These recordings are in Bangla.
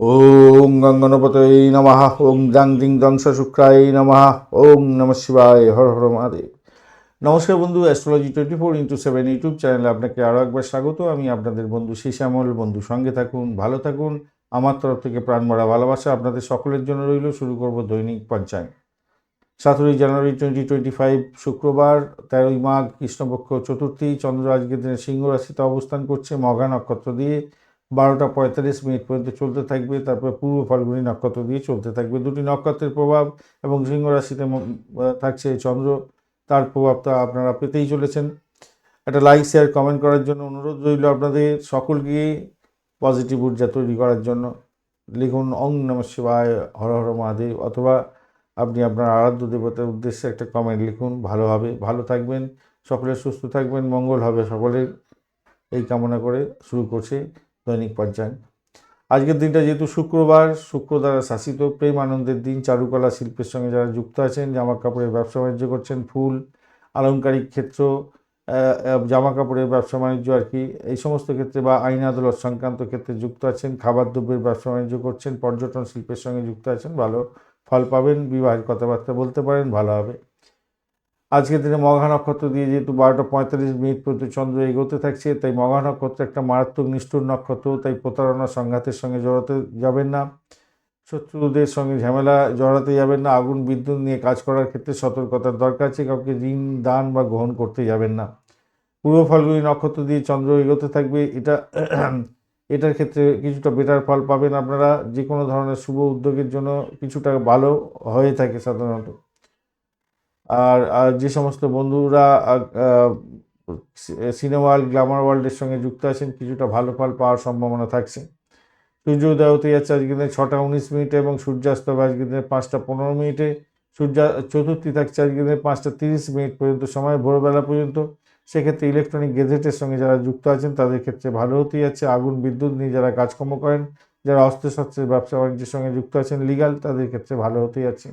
ওং গঙ্গনপতয়ে নমঃ ওং জাং জিং দংশ শুক্রায় নমঃ ওং নম শিবায়, হর হর মহাদেব। নমস্কার বন্ধু astrology twenty four into seven YouTube চ্যানেলে আপনাকে আরও একবার স্বাগত। আমি আপনাদের বন্ধু শ্যামল বন্ধু, সঙ্গে থাকুন, ভালো থাকুন। আমার তরফ থেকে প্রাণ ভরা ভালোবাসা আপনাদের সকলের জন্য রইল। শুরু করব দৈনিক পঞ্চায়েত সতেরোই জানুয়ারি টোয়েন্টি টোয়েন্টি ফাইভ শুক্রবার, তেরোই মাঘ, কৃষ্ণপক্ষ চতুর্থী, চন্দ্র আজকের দিনে সিংহ রাশিতে অবস্থান করছে মঘা নক্ষত্র দিয়ে। বারোটা পঁয়তাল্লিশ মিনিট পর্যন্ত চলতে থাকবে, তারপর পূর্ব ফাল্গুনী নক্ষত্র দিয়ে চলতে থাকবে। দুটি নক্ষত্রের প্রভাব এবং সিংহ রাশিতে থাকছে চন্দ্র, তার প্রভাব প্রভাবটা আপনারা পেতেই চলেছেন। একটা লাইক শেয়ার কমেন্ট করার জন্য অনুরোধ রইল আপনাদের সকলকে পজিটিভ ঊর্জা তৈরি করার জন্য। লিখুন অং নম শিবায়, হর হর মহাদেব অথবা আপনি আপনার আরাধ্য দেবতার উদ্দেশ্যে একটা কমেন্ট লিখুন। ভালো হবে, ভালো থাকবেন, সকলে সুস্থ থাকবেন, মঙ্গল হবে সকলের। এই কামনা করে শুরু করছে। দৈনিক পর্যায়। আজকের দিনটা যেহেতু শুক্রবার, শুক্র দ্বারা শাসিত, প্রেম আনন্দের দিন, চারুকলা শিল্পের সঙ্গে যারা যুক্ত আছেন জামা কাপড়ের ব্যবসা বাণিজ্য করছেন, ফুল, আলংকারিক ক্ষেত্র জামা কাপড়ের ব্যবসা বাণিজ্য আর কি, এই সমস্ত ক্ষেত্রে বা আইন আদালত সংক্রান্ত ক্ষেত্রে যুক্ত আছেন, খাবার দ্রব্যের ব্যবসা বাণিজ্য করছেন, পর্যটন শিল্পের সঙ্গে যুক্ত আছেন, ভালো ফল পাবেন, বিবাহের কথাবার্তা বলতে পারেন, ভালো হবে। আজকের দিনে মঘা নক্ষত্র দিয়ে যেহেতু বারোটা পঁয়তাল্লিশ মিনিট পর্যন্ত চন্দ্র এগোতে থাকছে, তাই মঘা নক্ষত্র একটা মারাত্মক নিষ্ঠুর নক্ষত্র, তাই প্রতারণা সংঘাতের সঙ্গে জড়াতে যাবেন না। শত্রুদের সঙ্গে ঝামেলা জড়াতে যাবেন না, আগুন বিদ্যুৎ নিয়ে কাজ করার ক্ষেত্রে সতর্কতার দরকার আছে, কাউকে ঋণ, দান বা গ্রহণ করতে যাবেন না। পূর্ব ফাল্গুনী নক্ষত্র দিয়ে চন্দ্র এগোতে থাকবে, এটা এটার ক্ষেত্রে কিছুটা বেটার ফল পাবেন আপনারা। যে কোনো ধরনের শুভ উদ্যোগের জন্য কিছুটা ভালো হয়ে থাকে সাধারণত। আর আর যে সমস্ত বন্ধুরা সিনেমা ওয়ার্ল্ড, গ্ল্যামার ওয়ার্ল্ডের সঙ্গে যুক্ত আছেন, কিছুটা ভালো ফল পাওয়ার সম্ভাবনা থাকছে। সূর্য উদয় হতে যাচ্ছে আজকে দিনে ছটা উনিশ মিনিটে এবং সূর্যাস্ত হবে আজকে দিনে পাঁচটা পনেরো মিনিটে। সূর্যা, চতুর্থী থাকছে আজকে দিনে পাঁচটা তিরিশ মিনিট পর্যন্ত সময়, ভোরবেলা পর্যন্ত। সেক্ষেত্রে ইলেকট্রনিক গেজেটের সঙ্গে যারা যুক্ত আছেন, তাদের ক্ষেত্রে ভালো হতেই যাচ্ছে। আগুন, বিদ্যুৎ নিয়ে যারা কাজকর্ম করেন, যারা অস্ত্রশস্ত্রের ব্যবসা বাণিজ্যের সঙ্গে যুক্ত আছেন, লিগাল, তাদের ক্ষেত্রে ভালো হতেই যাচ্ছে।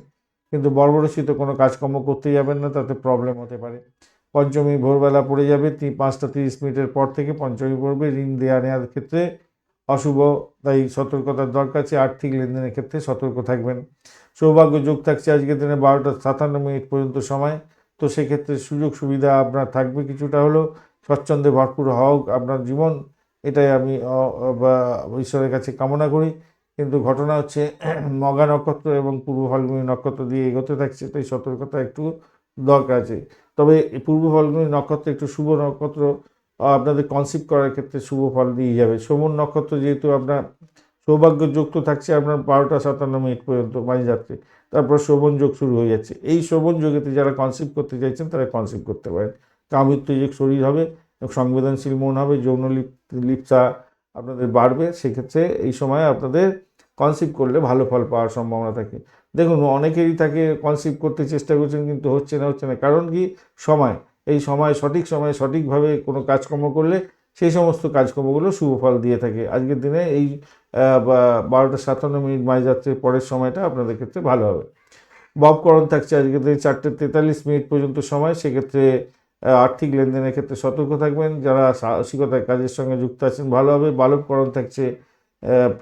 কিন্তু বর্বরচিত কোনো কাজকর্ম করতে যাবেন না, তাতে প্রবলেম হতে পারে। পঞ্চমী ভোরবেলা পড়ে যাবে পাঁচটা তিরিশ মিনিটের পর থেকে পঞ্চমী পড়বে ঋণ দেওয়া নেওয়ার ক্ষেত্রে অশুভ, তাই সতর্কতার দরকার আছে, আর্থিক লেনদেনের ক্ষেত্রে সতর্ক থাকবেন। সৌভাগ্য যোগ থাকছে আজকের দিনে বারোটা সাতান্ন মিনিট পর্যন্ত সময়, তো সেক্ষেত্রে সুযোগ সুবিধা আপনার থাকবে কিছুটা হলেও, স্বচ্ছন্দে ভরপুর হোক আপনার জীবন, এটাই আমি ঈশ্বরের কাছে কামনা করি। কিন্তু ঘটনা হচ্ছে, মগা নক্ষত্র এবং পূর্ব ফাল্গুনী নক্ষত্র দিয়ে এগোতে থাকছে, তাই সতর্কতা একটু দরকার আছে। তবে পূর্ব ফাল্গুনী নক্ষত্র একটু শুভ নক্ষত্র আপনাদের কনসিভ করার ক্ষেত্রে শুভ ফল দিয়ে যাবে। শোভন নক্ষত্র যেহেতু আপনার সৌভাগ্য যুক্ত থাকছে, আপনার বারোটা সাতান্ন মিনিট পর্যন্ত মাঝরাত্রে তারপর শোভন যোগ শুরু হয়ে যাচ্ছে। এই শোভন যোগেতে যারা কনসিভ করতে চাইছেন, তারা কনসিভ করতে পারেন। কামুত্তেজক শরীর হবে, সংবেদনশীল মন হবে যৌন লিপ লিপ্সা আপনাদের বাড়বে। সেক্ষেত্রে এই সময় আপনাদের কনসিভ করলে ভালো ফল পাওয়ার সম্ভাবনা থাকে। দেখুন অনেকেরই তাকে কনসিভ করতে চেষ্টা করছেন, কিন্তু হচ্ছে না হচ্ছে না। কারণ কি? সময়। এই সময় সঠিক সময়ে সঠিকভাবে কোনো কাজকর্ম করলে সেই সমস্ত কাজকর্মগুলো শুভ ফল দিয়ে থাকে। আজকের দিনে এই বারোটা সাতান্ন মিনিট মাঝরাত্রির পরের সময়টা আপনাদের ক্ষেত্রে ভালো হবে। ববকরণ থাকছে আজকের দিনে চারটে তেতাল্লিশ মিনিট পর্যন্ত সময়। সেক্ষেত্রে আর্থিক লেনদেনের ক্ষেত্রে সতর্ক থাকবেন। যারা সাহসিকতার কাজের সঙ্গে যুক্ত আছেন, ভালো হবে। বালককরণ থাকছে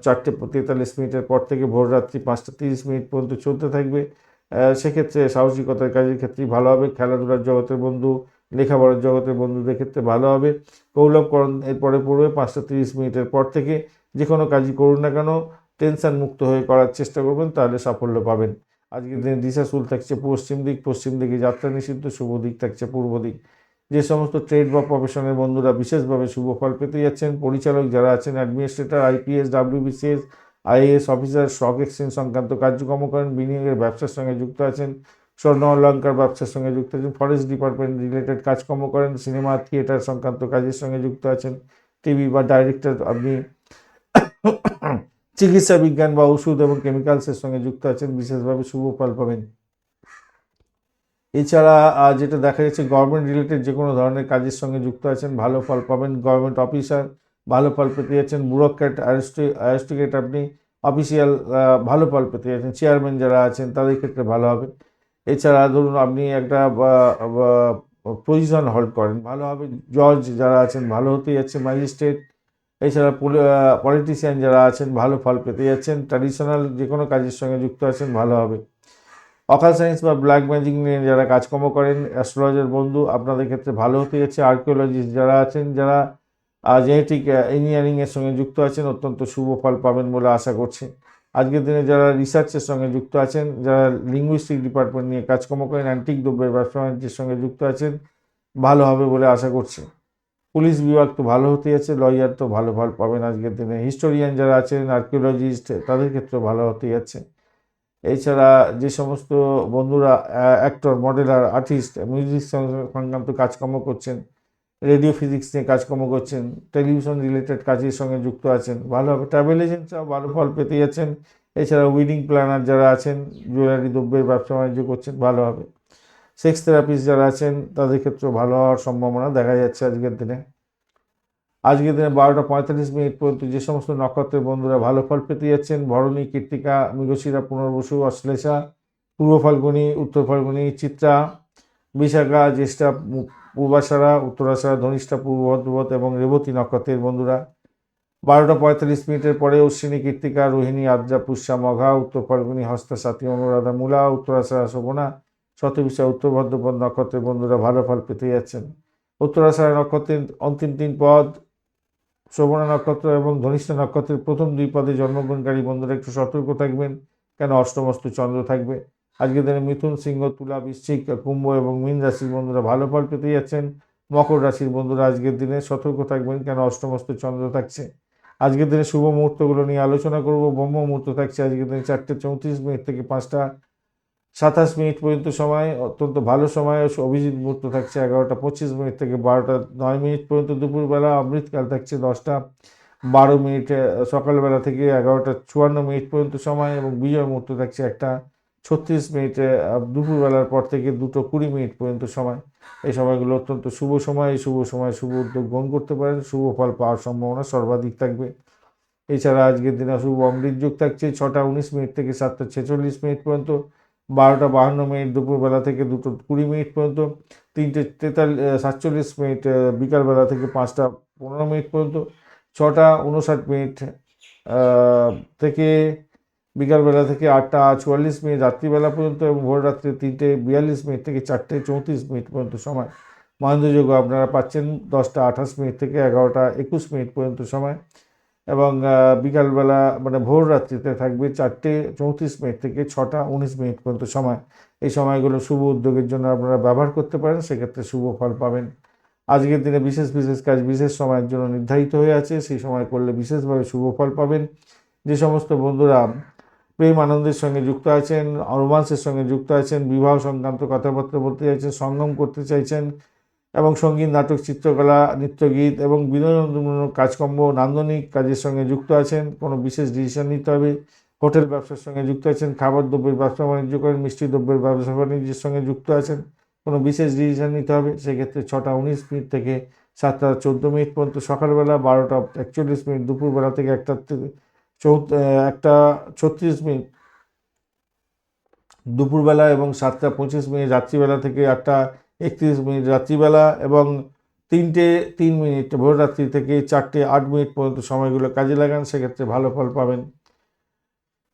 চারটে তেতাল্লিশ মিনিটের পর থেকে ভোর রাত্রি পাঁচটা তিরিশ মিনিট পর্যন্ত চলতে থাকবে। সেক্ষেত্রে সাহসিকতার কাজের ক্ষেত্রেই ভালো হবে। খেলাধুলার জগতের বন্ধু, লেখাপড়ার জগতের বন্ধুদের ক্ষেত্রে ভালো হবে। কৌলভকরণ এরপরে পড়বে পাঁচটা তিরিশ মিনিটের পর থেকে। যে কোনো কাজই করুন না কেন, টেনশন মুক্ত হয়ে করার চেষ্টা করবেন, তাহলে সাফল্য পাবেন। আজকের দিনে দিশা দিশাশুল থাকছে পশ্চিম দিক, পশ্চিম দিকে যাত্রা নিষিদ্ধ, শুভ দিক থাকছে পূর্ব দিক। যে সমস্ত ট্রেড বা প্রফেশনের বন্ধুরা বিশেষভাবে শুভ ফল পেতে যাচ্ছেন, পরিচালক যারা আছেন administrator IPS WBCS IAS officer stock exchange সংক্রান্ত কার্যক্রম করেন, বিনিয়োগের ব্যবসার সঙ্গে যুক্ত আছেন, স্বর্ণ অলঙ্কার ব্যবসার সঙ্গে যুক্ত আছেন ফরেস্ট ডিপার্টমেন্ট রিলেটেড কাজকর্ম করেন সিনেমা থিয়েটার সংক্রান্ত কাজের সঙ্গে যুক্ত আছেন টিভি বা ডাইরেক্টর আপনি চিকিৎসা বিজ্ঞান বা ওষুধ এবং কেমিক্যালসের সঙ্গে যুক্ত আছেন, বিশেষভাবে শুভ ফল পাবেন। এছাড়া যেটা দেখা যাচ্ছে গভর্নমেন্ট রিলেটেড যে কোনো ধরনের কাজের সঙ্গে যুক্ত আছেন, ভালো ফল পাবেন। গভর্নমেন্ট অফিসার ভালো ফল পেতে যাচ্ছেন। ব্যুরোক্র্যাট অ্যারিস্টিকেট আপনি অফিসিয়াল ভালো ফল পেতে যাচ্ছেন। চেয়ারম্যান যারা আছেন তাদের ক্ষেত্রে ভালো হবে। এছাড়া ধরুন আপনি একটা পজিশন হোল্ড করেন, ভালো হবে। জজ যারা আছেন ভালো হতে যাচ্ছে। ম্যাজিস্ট্রেট এছাড়া পলিটিশিয়ান যারা আছেন ভালো ফল পেতে যাচ্ছেন। ট্র্যাডিশনাল যে কোনো কাজের সঙ্গে যুক্ত আছেন, ভালো হবে। অকাল সায়েন্স বা ব্ল্যাক ম্যাজিক নিয়ে যারা কাজকর্ম করেন, অ্যাস্ট্রোলজার বন্ধু, আপনাদের ক্ষেত্রে ভালো হতে যাচ্ছে। আর্কিওলজিস্ট যারা আছেন, যারা জেনেটিক ইঞ্জিনিয়ারিংয়ের সঙ্গে যুক্ত আছেন, অত্যন্ত শুভ ফল পাবেন বলে আশা করছি। আজকের দিনে যারা রিসার্চের সঙ্গে যুক্ত আছেন, যারা লিঙ্গুইস্টিক ডিপার্টমেন্ট নিয়ে কাজকর্ম করেন অ্যান্টিক দ্রব্যের ব্যবসা বাণিজ্যের সঙ্গে যুক্ত আছেন, ভালো হবে বলে আশা করছি। পুলিশ বিভাগ তো ভালো হতে যাচ্ছে লয়ার তো ভালো ফল পাবেন আজকের দিনে। হিস্টোরিয়ান যারা আছেন আর্কিওলজিস্ট তাদের ক্ষেত্রে ভালো হতে যাচ্ছে। এছাড়া যে সমস্ত বন্ধুরা অ্যাক্টর মডেলার আর্টিস্ট মিউজিক সংক্রান্ত কাজকর্ম করছেন রেডিও ফিজিক্স নিয়ে কাজকর্ম করছেন টেলিভিশন রিলেটেড কাজের সঙ্গে যুক্ত আছেন ভালোভাবে ট্রাভেল এজেন্টরাও ভালো ফল পেতে যাচ্ছেন। এছাড়া উইডিং প্ল্যানার যারা আছেন জুয়েলারি দ্রব্যের ব্যবসা বাণিজ্য করছেন, ভালো হবে। সেক্স থেরাপিস্ট যারা আছেন, তাদের ক্ষেত্রেও ভালো হওয়ার সম্ভাবনা দেখা যাচ্ছে আজকের দিনে। আজকের দিনে বারোটা পঁয়তাল্লিশ মিনিট পর্যন্ত যে সমস্ত নক্ষত্রের বন্ধুরা ভালো ফল পেতে যাচ্ছেন, ভরণী, কীর্তিকা, মৃগশিরা, পুনর্বসু, অশ্লেষা, পূর্ব ফাল্গুনী, উত্তর ফাল্গুনী, চিত্রা, বিশাখা, জ্যেষ্ঠা পূর্বাশারা, উত্তরাশারা, ধনিষ্ঠা, পূর্ব এবং রেবতী নক্ষত্রের বন্ধুরা। বারোটা পঁয়তাল্লিশ মিনিটের পরে অশ্বিনী, কীর্তিকা, রোহিণী, আদ্রা, পুষ্যা, মঘা, উত্তর ফাল্গুনী, হস্তা সাথী অনুরাধা, মূলা, উত্তরাশারা, শোভনা শতবিশা উত্তর ভদ্রপদ নক্ষত্রের বন্ধুরা ভালো ফল পেতে যাচ্ছেন। উত্তরাশারা নক্ষত্রের অন্তিম তিন পদ শোভনা নক্ষত্র এবং ধনিষ্ঠা নক্ষত্রের প্রথম দুই পদে জন্মগ্রহণকারী বন্ধুরা একটু সতর্ক থাকবেন, কেন অষ্টমস্তু চন্দ্র থাকবে? আজকের দিনে মিথুন, সিংহ, তুলা, বৃশ্চিক, কুম্ভ এবং মীন রাশির বন্ধুরা ভালো ফল পেতে যাচ্ছেন। মকর রাশির বন্ধুরা আজকের দিনে সতর্ক থাকবেন, কেন অষ্টমস্ত চন্দ্র থাকছে? আজকের দিনে শুভ মুহূর্তগুলো নিয়ে আলোচনা করব। ব্রহ্ম মুহূর্ত থাকছে আজকের দিনে চারটে চৌত্রিশ মিনিট থেকে পাঁচটা। সাতাশ মিনিট পর্যন্ত সময়, অত্যন্ত ভালো সময়। অভিজিৎ মুহূর্ত থাকছে এগারোটা পঁচিশ মিনিট থেকে বারোটা নয় মিনিট পর্যন্ত দুপুরবেলা। অমৃতকাল থাকছে দশটা বারো মিনিট সকালবেলা থেকে এগারোটা চুয়ান্ন মিনিট পর্যন্ত সময় এবং বিজয় মুহূর্ত থাকছে একটা ছত্রিশ মিনিটে দুপুরবেলার পর থেকে দুটো কুড়ি মিনিট পর্যন্ত সময়। এই সময়গুলো অত্যন্ত শুভ সময়। এই শুভ সময় শুভ উদ্যোগ গ্রহণ করতে পারেন। শুভ ফল পাওয়ার সম্ভাবনা সর্বাধিক থাকবে। এছাড়া আজকের দিনে শুভ অমৃত যুগ থাকছে ছটা উনিশ মিনিট থেকে সাতটা ছেচল্লিশ মিনিট পর্যন্ত। বারোটা বাহান্ন মিনিট দুপুরবেলা থেকে দুটো কুড়ি মিনিট পর্যন্ত, তিনটে তেতাল্লিশ সাতচল্লিশ মিনিট বিকালবেলা থেকে পাঁচটা পনেরো মিনিট পর্যন্ত, ছটা উনষাট মিনিট থেকে বিকালবেলা থেকে আটটা চুয়াল্লিশ মিনিট, রাত্রিবেলা পর্যন্ত এবং ভোর রাত্রি তিনটে বিয়াল্লিশ মিনিট থেকে চারটে চৌত্রিশ মিনিট পর্যন্ত সময়। মহেন্দ্রযোগ আপনারা পাচ্ছেন দশটা আঠাশ মিনিট থেকে এগারোটা একুশ মিনিট পর্যন্ত সময়। এবং বিকালবেলা মানে ভোর রাত্রিতে থাকবে চারটে চৌত্রিশ মিনিট থেকে ছটা উনিশ মিনিট পর্যন্ত সময়। এই সময়গুলো শুভ উদ্যোগের জন্য আপনারা ব্যবহার করতে পারেন, সেক্ষেত্রে শুভ ফল পাবেন। আজকের দিনে বিশেষ বিশেষ কাজ, বিশেষ সময়ের জন্য নির্ধারিত হয়ে আছে, সেই সময় করলে বিশেষভাবে শুভ ফল পাবেন। যে সমস্ত বন্ধুরা প্রেম আনন্দের সঙ্গে যুক্ত আছেন রোমান্সের সঙ্গে যুক্ত আছেন, বিবাহ সংক্রান্ত কথাবার্তা বলতে চাইছেন, সঙ্গম করতে চাইছেন এবং সংগীত, নাটক, চিত্রকলা, নৃত্যগীত এবং বিনোদনমূলক কাজকর্ম নান্দনিক কাজের সঙ্গে যুক্ত আছেন। কোনো বিশেষ ডিসিশন নিতে হবে। হোটেল ব্যবসার সঙ্গে যুক্ত আছেন। খাবার দ্রব্যের ব্যবসা বাণিজ্য করেন। মিষ্টি দ্রব্যের ব্যবসা বাণিজ্যের সঙ্গে যুক্ত আছেন। কোনো বিশেষ ডিসিশন নিতে হবে। সেক্ষেত্রে ছটা উনিশ মিনিট থেকে সাতটা চোদ্দ মিনিট পর্যন্ত সকালবেলা বারোটা একচল্লিশ মিনিট, দুপুরবেলা থেকে একটা চৌত একটা ছত্রিশ মিনিট দুপুরবেলা এবং সাতটা পঁচিশ মিনিট রাত্রিবেলা থেকে আটটা একত্রিশ মিনিট রাত্রিবেলা এবং তিনটে, তিন মিনিট ভোর রাত্রি থেকে চারটে, আট মিনিট পর্যন্ত সময়গুলো কাজে লাগান, সেক্ষেত্রে ভালো ফল পাবেন।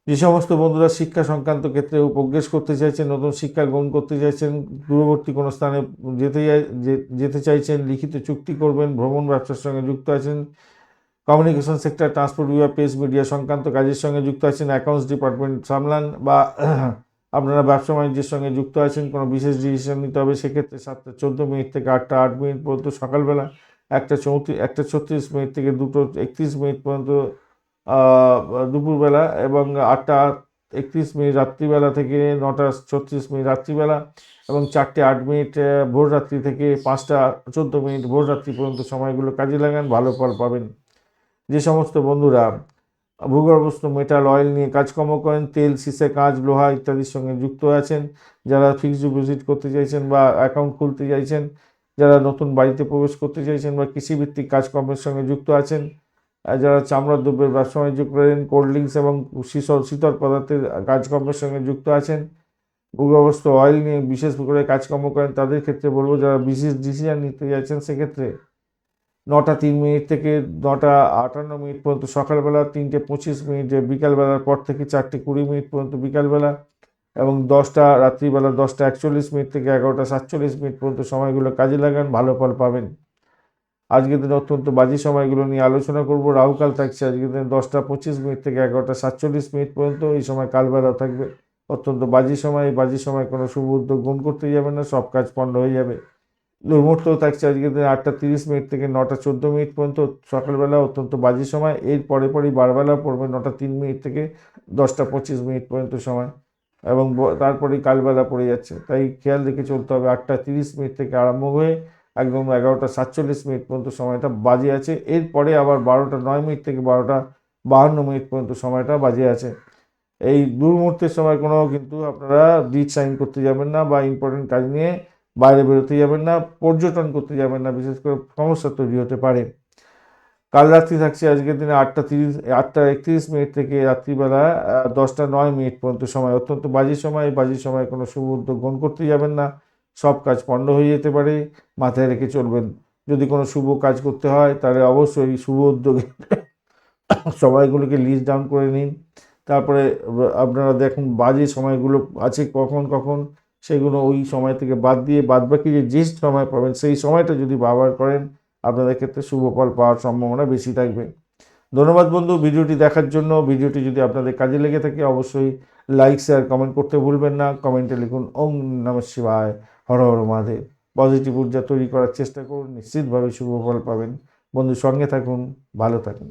যে সমস্ত বন্ধুরা শিক্ষা সংক্রান্ত ক্ষেত্রে প্রোগ্রেস করতে চাইছেন, নতুন শিক্ষা গ্রহণ করতে চাইছেন, দূরবর্তী কোনো স্থানে যেতে যেতে চাইছেন, লিখিত চুক্তি করবেন, ভ্রমণ ব্যবসার সঙ্গে যুক্ত আছেন কমিউনিকেশন সেক্টর ট্রান্সপোর্ট বিভাগ প্রেস মিডিয়া সংক্রান্ত কাজের সঙ্গে যুক্ত আছেন অ্যাকাউন্টস ডিপার্টমেন্ট সামলান বা আপনারা ব্যবসা বাণিজ্যের সঙ্গে যুক্ত আছেন, কোনো বিশেষ ডিসিশন নিতে হবে, সেক্ষেত্রে সাতটা চোদ্দ মিনিট থেকে আটটা আট মিনিট পর্যন্ত সকালবেলা, একটা চৌত্রিশ, একটা ছত্রিশ মিনিট থেকে দুটো একত্রিশ মিনিট পর্যন্ত দুপুরবেলা এবং আটটা একত্রিশ মিনিট রাত্রিবেলা থেকে নটা ছত্রিশ মিনিট রাত্রিবেলা এবং চারটে আট মিনিট ভোর রাত্রি থেকে পাঁচটা চোদ্দ মিনিট ভোর রাত্রি পর্যন্ত সময়গুলো কাজে লাগান, ভালো ফল পাবেন। যে সমস্ত বন্ধুরা ভূগর্ভস্থ মেটাল অয়েল নিয়ে কাজকর্ম করেন, তেল সিসে কাঁচ, লোহা ইত্যাদির সঙ্গে যুক্ত আছেন। যারা ফিক্সড ডিপোজিট করতে চাইছেন বা অ্যাকাউন্ট খুলতে চাইছেন, যারা নতুন বাড়িতে প্রবেশ করতে চাইছেন বা কৃষিভিত্তিক কাজকর্মের সঙ্গে যুক্ত আছেন যারা চামড়ার দ্রব্যের ব্যবসা বাণিজ্য করেন কোল্ড ড্রিঙ্কস এবং শীতল শীতল পদার্থের কাজকর্মের সঙ্গে যুক্ত আছেন, ভূগর্ভস্থ অয়েল নিয়ে বিশেষ করে কাজকর্ম করেন, তাদের ক্ষেত্রে বলব যারা বিশেষ ডিসিশন নিতে চাইছেন, সেক্ষেত্রে নটা তিন মিনিট থেকে নটা আটান্ন মিনিট পর্যন্ত সকালবেলা তিনটে পঁচিশ মিনিট, বিকালবেলার পর থেকে চারটে কুড়ি মিনিট পর্যন্ত বিকালবেলা এবং দশটা, রাত্রিবেলা দশটা একচল্লিশ মিনিট থেকে এগারোটা সাতচল্লিশ মিনিট পর্যন্ত সময়গুলো কাজে লাগান, ভালো ফল পাবেন। আজকের দিনে অত্যন্ত বাজি সময়গুলো নিয়ে আলোচনা করব। রাহুকাল থাকছে, আজকের দিনে দশটা পঁচিশ মিনিট থেকে এগারোটা সাতচল্লিশ মিনিট পর্যন্ত এই সময় কালবেলা থাকবে। অত্যন্ত বাজে সময় বাজে সময় কোনো শুভ উদ্যোগ গ্রহণ করতে যাবে না, সব কাজ পণ্ড হয়ে যাবে। দুর্মুহূর্ত থাকছে আজকের দিনে আটটা তিরিশ মিনিট থেকে নটা চোদ্দ মিনিট পর্যন্ত, সকালবেলা অত্যন্ত বাজে সময়, এর পরে পরেই বারবেলা পড়বে নটা তিন মিনিট থেকে দশটা পঁচিশ মিনিট পর্যন্ত সময়, এবং তারপরেই কালবেলা পড়ে যাচ্ছে। তাই খেয়াল রেখে চলতে হবে, আটটা তিরিশ মিনিট থেকে আরম্ভ হয়ে একদম এগারোটা সাতচল্লিশ মিনিট পর্যন্ত সময়টা বাজে আছে। এরপরে আবার বারোটা নয় মিনিট থেকে বারোটা বাহান্ন মিনিট পর্যন্ত সময়টা বাজে আছে। এই দুর্মুহূর্তের সময় কোনো কিন্তু আপনারা ডিট সাইন করতে যাবেন না বা ইম্পর্টেন্ট কাজ নিয়ে বাইরে বেরোতে যাবেন না, পর্যটন করতে যাবেন না, বিশেষ করে সমস্যা তৈরি হতে পারে। কাল রাত্রি থাকছে, আজকের দিনে আটটা তিরিশ, আটটা একত্রিশ মিনিট থেকে রাত্রিবেলা দশটা নয় মিনিট পর্যন্ত সময়, অত্যন্ত বাজে সময় বাজে সময় কোনো শুভ উদ্যোগ গ্রহণ করতে যাবেন না। সব কাজ পণ্ড হয়ে যেতে পারে, মাথায় রেখে চলবেন। যদি কোনো শুভ কাজ করতে হয়, তাহলে অবশ্যই শুভ উদ্যোগে সময়গুলোকে লিস্ট ডাউন করে নিন। তারপরে আপনারা দেখুন বাজে সময়গুলো আছে কখন কখন সেগুলো ওই সময় থেকে বাদ দিয়ে বাদ বাকি যে যে সময় পাবেন, সেই সময়টা যদি ব্যবহার করেন, আপনাদের ক্ষেত্রে শুভ ফল পাওয়ার সম্ভাবনা বেশি থাকবে। ধন্যবাদ বন্ধু, ভিডিওটি দেখার জন্য। ভিডিওটি যদি আপনাদের কাজে লেগে থাকে, অবশ্যই লাইক শেয়ার কমেন্ট করতে ভুলবেন না। কমেন্টে লিখুন, ওম নম শিবায়, হর হর মহাদেব। পজিটিভ ঊর্জা তৈরি করার চেষ্টা করুন, নিশ্চিতভাবে শুভ ফল পাবেন। বন্ধু, সঙ্গে থাকুন, ভালো থাকুন।